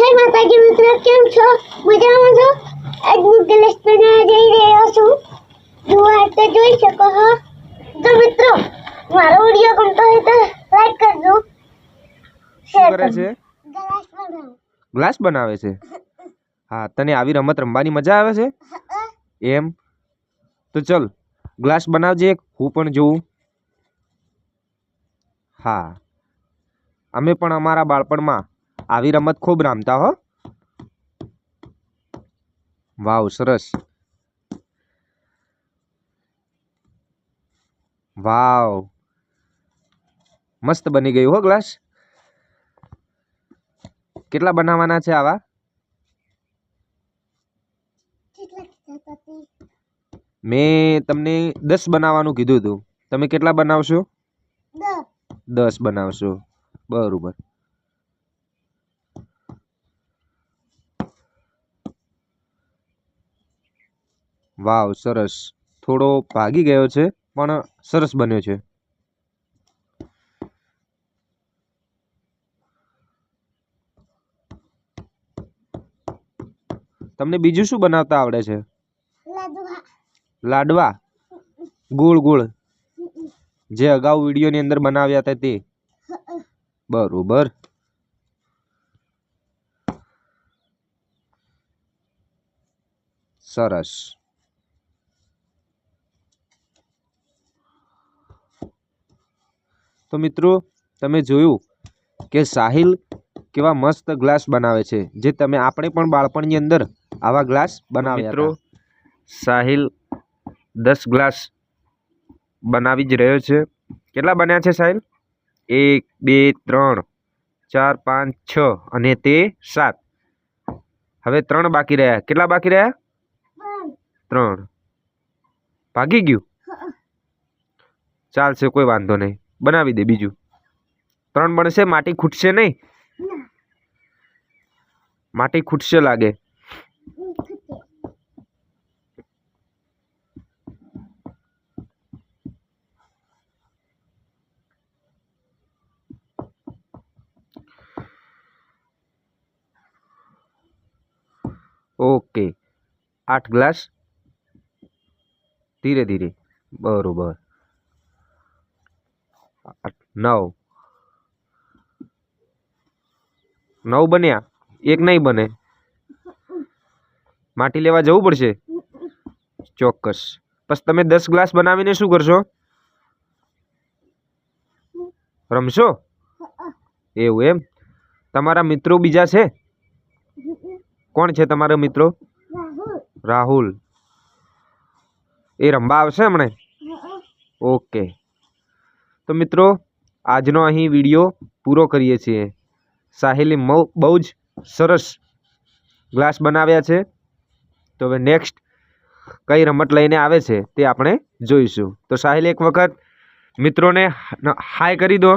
જય માતાજી મિત્રો કેમ છો? મજામાં છો? આજ હું ગ્લાસ બનાવવા જઈ રહ્યો છું. જુઓ તો જોઈ શકો છો તો મિત્રો મારો વીડિયો ગમતો હોય તો લાઈક કરજો. શેર કરે છે? ગ્લાસ બનાવો ગ્લાસ બનાવે છે? હા તને આવી રમત રમવાની મજા આવે છે? એમ? તો ચલ ગ્લાસ બનાવજે એક. હું પણ જોઉં. હા. અમે પણ અમારા બાળપણમાં આવી રમત ખૂબ રમતા હો. વાવ સરસ. વાવ. મસ્ત બની ગયું હો ગ્લાસ. કેટલા બનાવવાના છે આવા? મેં તમને દસ બનાવવાનું કીધું હતું. તમે કેટલા બનાવશો? દસ. બનાવશો. બરોબર. વાવ સરસ. થોડો ભાગી ગયો છે પણ સરસ બન્યો છે. તમને બીજું શું બનાવતા આવડે છે? લાડવા. ગોળ ગોળ. જે અગાઉ વિડીયોની અંદર બનાવ્યા હતા તે? બરોબર. સરસ. તો મિત્રો તમે જોયું કે સાહિલ કેવા મસ્ત ગ્લાસ બનાવે છે જે તમે આપણે પણ બાળપણની અંદર આવા ગ્લાસ બનાવ્યા મિત્રો સાહિલ દસ ગ્લાસ બનાવી જ રહ્યો છે. કેટલા બન્યા છે સાહિલ? એક બે ત્રણ ચાર પાંચ છ અને તે સાત. હવે ત્રણ બાકી રહ્યા. કેટલા બાકી રહ્યા? ત્રણ. ભાગી ગયું? ચાલશે કોઈ વાંધો નહીં. બનાવી દે બીજું. ત્રણ બનશે માટી ખૂટશે નહીં? ના માટી ખૂટશે લાગે. ખૂટે ઓકે. આઠ ગ્લાસ. ધીરે ધીરે. બરોબર. આઠ નવ. નવ બન્યા. એક નહીં બને. માટી લેવા જવું પડશે? ચોક્કસ. બસ તમે દસ ગ્લાસ બનાવીને શું કરશો? રમશો? એવું એમ? તમારા મિત્રો બીજા છે? કોણ છે તમારા મિત્રો? રાહુલ. એ રમવા આવશે હમણે? ઓકે. તો મિત્રો, આજનો અહીં વીડિયો પૂરો કરીએ છીએ. સાહિલે બહુ જ સરસ ગ્લાસ બનાવ્યા છે. તો હવે નેક્સ્ટ કઈ રમત લઈને આવે છે તે આપણે જોઈશું. તો સાહિલ એક વખત મિત્રોને હાય કરી દો.